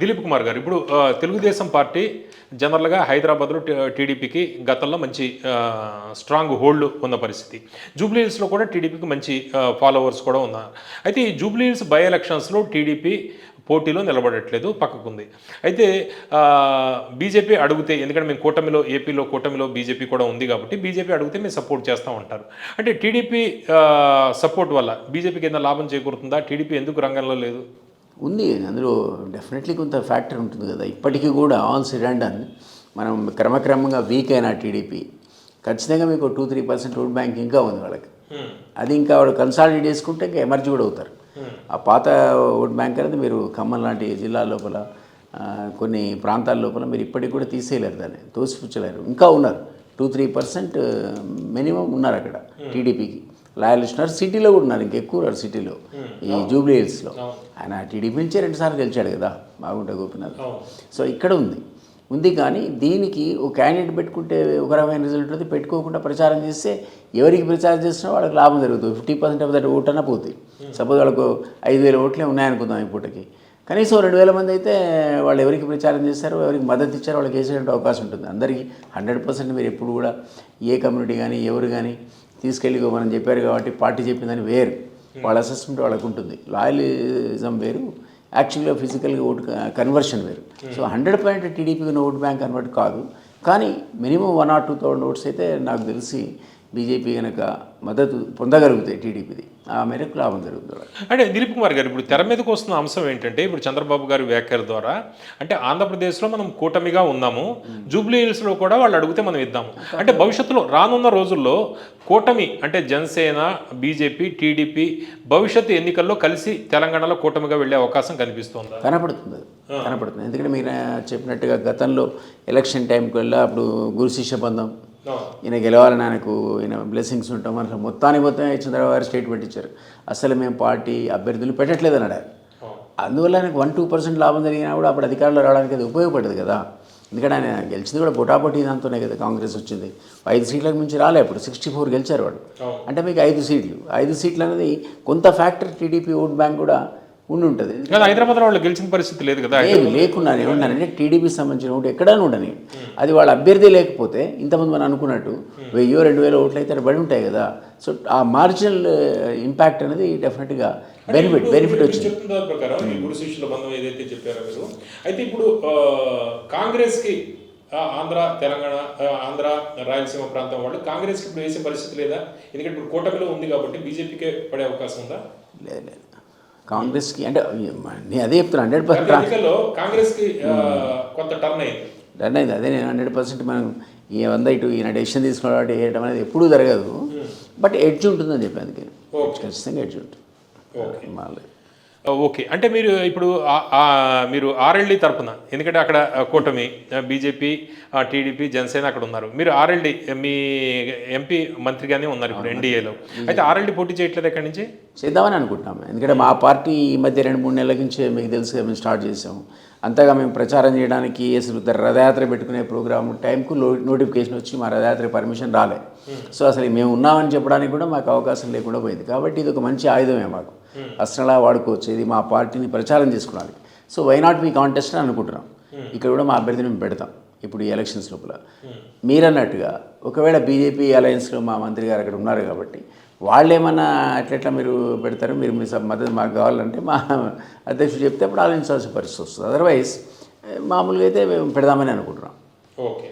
దిలీప్ కుమార్ గారు ఇప్పుడు తెలుగుదేశం పార్టీ జనరల్గా హైదరాబాద్లో టీడీపీకి గతంలో మంచి స్ట్రాంగ్ హోల్డ్ ఉన్న పరిస్థితి. జూబ్లీ హిల్స్లో కూడా టీడీపీకి మంచి ఫాలోవర్స్ కూడా ఉన్నారు. అయితే ఈ జూబ్లీహిల్స్ బై ఎలక్షన్స్లో టీడీపీ పోటీలో నిలబడట్లేదు పక్కకుంది. అయితే బీజేపీ అడిగితే ఎందుకంటే మేము కూటమిలో ఏపీలో కూటమిలో బీజేపీ కూడా ఉంది కాబట్టి బీజేపీ అడిగితే మేము సపోర్ట్ చేస్తూ ఉంటారు. అంటే టీడీపీ సపోర్ట్ వల్ల బీజేపీకి ఏదైనా లాభం చేకూరుతుందా? టీడీపీ ఎందుకు రంగంలో లేదు? ఉంది. అందులో డెఫినెట్లీ కొంత ఫ్యాక్టర్ ఉంటుంది కదా. ఇప్పటికీ కూడా ఆన్ సిరాండన్ మనం క్రమక్రమంగా వీక్ అయిన టీడీపీ ఖచ్చితంగా మీకు two three percent vote bank ఇంకా ఉంది వాళ్ళకి. అది ఇంకా వాడు కన్సాలిడేట్ చేసుకుంటే ఇంకా ఎమర్జీ కూడా అవుతారు. ఆ పాత ఓట్ బ్యాంక్ అనేది మీరు ఖమ్మం లాంటి జిల్లా లోపల కొన్ని ప్రాంతాల లోపల మీరు ఇప్పటికి కూడా తీసేయలేరు దాన్ని. తోసిపుచ్చలేరు. ఇంకా ఉన్నారు. టూ త్రీ పర్సెంట్ మినిమం ఉన్నారు అక్కడ టీడీపీకి. లాయలిస్ట్ ఉన్నారు సిటీలో కూడా ఉన్నారు ఇంకెక్కువ సిటీలో ఈ జూబ్లీ హిల్స్లో ఆయన టీడీపీ నుంచే రెండుసార్లు గెలిచాడు కదా బాగుంటా గోపినాథ్. సో ఇక్కడ ఉంది. ఉంది కానీ దీనికి ఒక క్యాండిడేట్ పెట్టుకుంటే ఒక రకమైన రిజల్ట్ ఉంటుంది. పెట్టుకోకుండా ప్రచారం చేస్తే ఎవరికి ప్రచారం చేసినా వాళ్ళకి లాభం జరుగుతుంది. Fifty percent of that vote అన్న పోతుంది సపోజ్ వాళ్ళకు ఐదు వేల ఓట్లే ఉన్నాయనుకుందాం ఈ పూటకి. కనీసం రెండు వేల మంది అయితే వాళ్ళు ఎవరికి ప్రచారం చేస్తారో ఎవరికి మద్దతు ఇచ్చారో వాళ్ళకి వేసేటువంటి అవకాశం ఉంటుంది. అందరికీ హండ్రెడ్ పర్సెంట్ మీరు ఎప్పుడు కూడా ఏ కమ్యూనిటీ కానీ ఎవరు కానీ తీసుకెళ్ళి ఇగో మనం చెప్పారు కాబట్టి పార్టీ చెప్పిందని వేరు. వాళ్ళ అసెస్మెంట్ వాళ్ళకు ఉంటుంది. లాయలిజం వేరు. యాక్చువల్గా ఫిజికల్గా ఓటు కన్వర్షన్ వేరు. సో హండ్రెడ్ పాయింట్ టీడీపీకి ఓట్ బ్యాంక్ కన్వర్ట్ కాదు. కానీ minimum one or two thousand votes అయితే నాకు తెలిసి బీజేపీ కనుక మద్దతు పొందగలుగుతాయి టీడీపీది ఆ మేరకు లాభం జరుగుతుంది. అంటే దిలీప్ కుమార్ గారు ఇప్పుడు తెర మీదకి వస్తున్న అంశం ఏంటంటే ఇప్పుడు చంద్రబాబు గారి వ్యాఖ్యల ద్వారా అంటే ఆంధ్రప్రదేశ్లో మనం కూటమిగా ఉన్నాము జూబ్లీ హిల్స్లో కూడా వాళ్ళు అడిగితే మనం ఇద్దాము అంటే భవిష్యత్తులో రానున్న రోజుల్లో కూటమి అంటే జనసేన బీజేపీ టీడీపీ భవిష్యత్తు ఎన్నికల్లో కలిసి తెలంగాణలో కూటమిగా వెళ్ళే అవకాశం కనిపిస్తోందా కనపడుతుంది. కనపడుతుంది ఎందుకంటే మీరు చెప్పినట్టుగా గతంలో ఎలక్షన్ టైంకి వెళ్ళి అప్పుడు గురు శిష్య బంధం ఈయన గెలవాలని ఆయనకు ఈయన బ్లెస్సింగ్స్ ఉంటాం అసలు మొత్తానికి మొత్తం చంద్రబాబు గారు స్టేట్మెంట్ ఇచ్చారు. అసలు మేము పార్టీ అభ్యర్థులు పెట్టట్లేదు అన్నాడు ఆయన. అందువల్ల ఆయనకు వన్ టూ పర్సెంట్ లాభం జరిగినా కూడా అప్పుడు అధికారంలో రావడానికి అది ఉపయోగపడదు కదా. ఎందుకంటే ఆయన గెలిచింది కూడా పొటాపొటీ దాంతోనే కదా కాంగ్రెస్ వచ్చింది. ఐదు సీట్లకు మించి రాలే అప్పుడు సిక్స్టీ ఫోర్ గెలిచారు వాడు. అంటే మీకు ఐదు సీట్లు. ఐదు సీట్లు అనేది కొంత ఫ్యాక్టర్ టీడీపీ ఓట్ బ్యాంక్ కూడా ఉండి ఉంటుంది కానీ హైదరాబాద్లో వాళ్ళు గెలిచిన పరిస్థితి లేదు కదా లేకున్నా ఏమన్నానంటే టీడీపీ సంబంధించిన ఓటు ఎక్కడైనా ఉండని అది వాళ్ళ అభ్యర్థి లేకపోతే ఇంతమంది మనం అనుకున్నట్టు వెయ్యో రెండు వేల ఓట్లు అయితే పడి ఉంటాయి కదా. సో ఆ మార్జినల్ ఇంపాక్ట్ అనేది డెఫినెట్గా బెనిఫిట్ బెనిఫిట్ వచ్చింది. చెప్తున్న దాని ప్రకారం ఈ గురు శిష్యుల బంధం ఏదైతే చెప్పారో మీరు అయితే ఇప్పుడు కాంగ్రెస్కి ఆంధ్ర తెలంగాణ ఆంధ్ర రాయలసీమ ప్రాంతం వాళ్ళు కాంగ్రెస్కి ఇప్పుడు వేసే పరిస్థితి లేదా? ఎందుకంటే ఇప్పుడు కూటమిలో ఉంది కాబట్టి బీజేపీకే పడే అవకాశం ఉందా? లేదు లేదు. కాంగ్రెస్కి అంటే నేను అదే చెప్తున్నా హండ్రెడ్ పర్సెంట్ కాంగ్రెస్కి ఆ, కొంత టర్న్ అయింది. రన్ అయింది. అదే నేను హండ్రెడ్ పర్సెంట్ మనం ఈ వంద ఇటు ఈయన డెసిషన్ తీసుకోవడం వేయడం అనేది ఎప్పుడూ జరగదు. బట్ ఎడ్జ్ ఉంటుందని చెప్పి అందుకే. ఖచ్చితంగా ఎడ్జ్ ఉంటుంది. మాలేదు ఓకే అంటే మీరు ఇప్పుడు మీరు ఆర్ఎల్డి తరపున ఎందుకంటే అక్కడ కూటమి బీజేపీ టీడీపీ జనసేన అక్కడ ఉన్నారు. మీరు ఆర్ఎల్డి మీ ఎంపీ మంత్రిగానే ఉన్నారు ఇప్పుడు ఎన్డీఏలో అయితే ఆర్ఎల్డి పోటీ చేయట్లేదు ఎక్కడి నుంచి? చేద్దామని అనుకుంటున్నాము ఎందుకంటే మా పార్టీ ఈ మధ్య రెండు మూడు నెలల నుంచే మీకు తెలుసు మేము స్టార్ట్ చేసాము అంతగా మేము ప్రచారం చేయడానికి అసలు రథయాత్ర పెట్టుకునే ప్రోగ్రామ్ టైంకు నోటిఫికేషన్ వచ్చి మా రథయాత్ర పర్మిషన్ రాలే. సో అసలు మేము ఉన్నామని చెప్పడానికి కూడా మాకు అవకాశం లేకుండా పోయింది. కాబట్టి ఇది ఒక మంచి ఆయుధమే మాకు. అసలు వాడుకోవచ్చు ఇది మా పార్టీని ప్రచారం చేసుకోవడానికి so why not me contest అని అనుకుంటున్నాం. ఇక్కడ కూడా మా అభ్యర్థిని మేము పెడతాం. ఇప్పుడు ఈ ఎలక్షన్స్ లోపల. మీరన్నట్టుగా ఒకవేళ బీజేపీ అలయన్స్లో మా మంత్రి గారు అక్కడ ఉన్నారు కాబట్టి వాళ్ళు ఏమన్నా అట్లెట్లా మీరు పెడతారు? మీరు మీ మద్దతు మాకు కావాలంటే మా అధ్యక్షుడు చెప్తే అప్పుడు ఆలోచించాల్సిన పరిస్థితి వస్తుంది. అదర్వైజ్ మామూలుగా అయితే మేము పెడదామని అనుకుంటున్నాం. ఓకే